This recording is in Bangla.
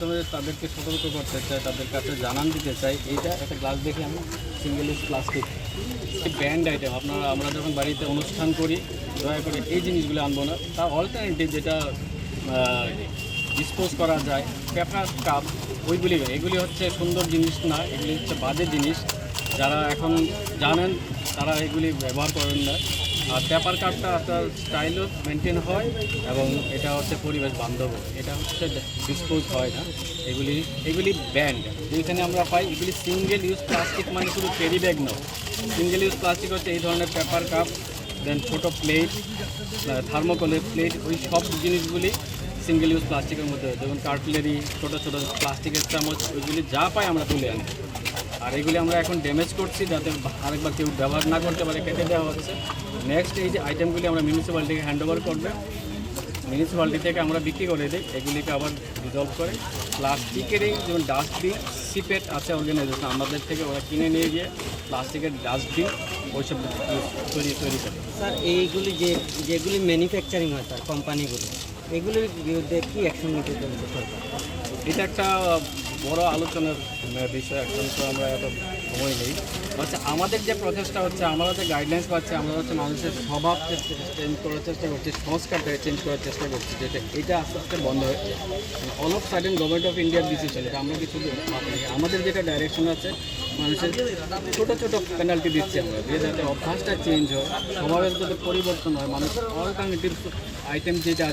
তাদেরকে সতর্ক করতে চাই, তাদের কাছে জানান দিতে চাই। এইটা একটা গ্লাস দেখে আমি single use plastic banned item আপনারা, আমরা যখন বাড়িতে অনুষ্ঠান করি, দয়া করে এই জিনিসগুলো আনব না। তার অল্টারনেটিভ যেটা ডিসপোজ করা যায় পেপার কাপ ওইগুলি এগুলি হচ্ছে সুন্দর জিনিস না, এগুলি হচ্ছে বাজে জিনিস। যারা এখন জানেন, তারা এগুলি ব্যবহার করেন না। আর পেপার কাপটা আপনার স্টাইলও মেনটেন হয় এবং এটা হচ্ছে পরিবেশ বান্ধব। এটা হচ্ছে ডিসপোজ হয় না। এগুলি এগুলি ব্যান্ড যেখানে আমরা পাই, এগুলি সিঙ্গেল ইউজ প্লাস্টিক মানে শুধু ক্যারি ব্যাগ নয়। সিঙ্গেল ইউজ প্লাস্টিক হচ্ছে এই ধরনের পেপার কাপ দেন ছোটো প্লেট থার্মোকলের প্লেট ওই সব জিনিসগুলি সিঙ্গেল ইউজ প্লাস্টিকের মধ্যে যেমন কার্টলারি ছোটো ছোটো প্লাস্টিকের চামচ, ওইগুলি যা পাই আমরা তুলে আনি। আর এগুলি আমরা এখন ড্যামেজ করছি যাতে আরেকবার কেউ ব্যবহার না করতে পারে কেটে দেওয়া হচ্ছে। নেক্সট এই যে আইটেমগুলি আমরা মিউনিসিপ্যালিটিকে হ্যান্ড ওভার করবে। মিউনিসিপ্যালিটি থেকে আমরা বিক্রি করে দিই এগুলিকে আবার রিজলভ করে। প্লাস্টিকেরই যেমন ডাস্টবিন সিপেট আছে অর্গানাইজেশন আমাদের থেকে ওরা কিনে নিয়ে গিয়ে প্লাস্টিকের ডাস্টবিন ওইসব তৈরি তৈরি করে। স্যার এইগুলি যে যেগুলি ম্যানুফ্যাকচারিং হয় স্যার কোম্পানিগুলো এগুলির বিরুদ্ধে কী অ্যাকশন নিতে চলছে সরকার? এটা একটা বড় আলোচনার বিষয়, এখন তো আমরা এত সময় নেই। হচ্ছে আমাদের যে প্রচেষ্টা হচ্ছে, আমরা যে গাইডলাইন্স পাচ্ছি, আমরা হচ্ছে মানুষের স্বভাব চেঞ্জ করার চেষ্টা করছি সংস্কারটা চেঞ্জ করার চেষ্টা করছি যেটা এটা আস্তে আস্তে বন্ধ হচ্ছে all of sudden government of ইন্ডিয়ার ডিসিশন এটা আমরা কিছু আমাদের যেটা ডাইরেকশন আছে, মানুষের ছোটো ছোটো পেনাল্টি দিচ্ছি আমরা, যে যাতে অভ্যাসটা চেঞ্জ হয়, স্বভাবের যাতে পরিবর্তন হয়, মানুষ অল্টারনেটিভ আইটেম যেটা